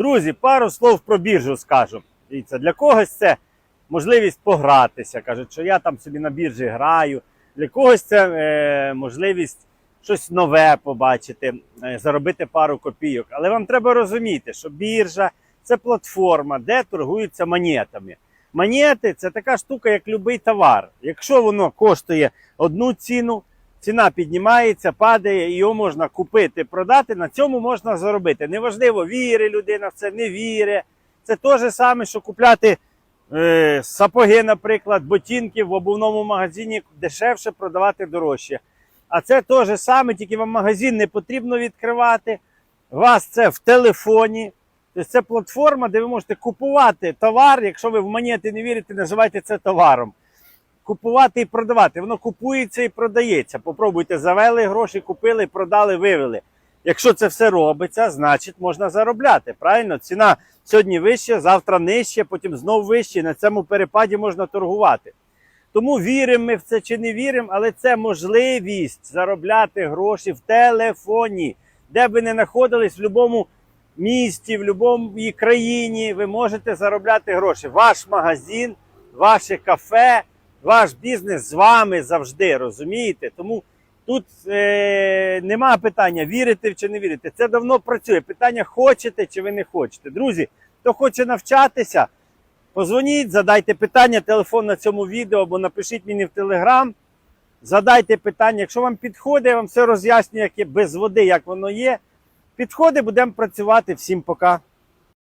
Друзі, пару слов про біржу скажу. Дивіться, для когось це можливість погратися. Кажуть, що я там собі на біржі граю. Для когось це е, можливість щось нове побачити, е, заробити пару копійок. Але вам треба розуміти, що біржа це платформа, де торгуються монетами. Монети це така штука, як будь-який товар. Якщо воно коштує одну ціну, ціна піднімається, падає, його можна купити, продати. На цьому можна заробити. Неважливо, віри людина в це, не віри. Це те ж саме, що купляти е, сапоги, наприклад, ботинки в обувному магазині дешевше продавати дорожче. А це те ж саме, тільки вам магазин не потрібно відкривати. У вас це в телефоні. Тобто це платформа, де ви можете купувати товар. Якщо ви в монети не вірите, називайте це товаром. Купувати і продавати. Воно купується і продається. Попробуйте, завели гроші, купили, продали, вивели. Якщо це все робиться, значить можна заробляти. Правильно? Ціна сьогодні вища, завтра нижче, потім знов вище. На цьому перепаді можна торгувати. Тому віримо ми в це чи не віримо, але це можливість заробляти гроші в телефоні, де б ви не знаходились, в будь-якому місті, в будь-якій країні, ви можете заробляти гроші. Ваш магазин, ваше кафе, ваш бізнес з вами завжди, розумієте? Тому тут е, нема питання, вірите чи не вірите. Це давно працює. Питання, хочете чи ви не хочете. Друзі, хто хоче навчатися, позвоніть, задайте питання, телефон на цьому відео або напишіть мені в Телеграм. Задайте питання, якщо вам підходить, я вам все роз'яснюю, як є без води, як воно є. Підходить, будемо працювати. Всім пока.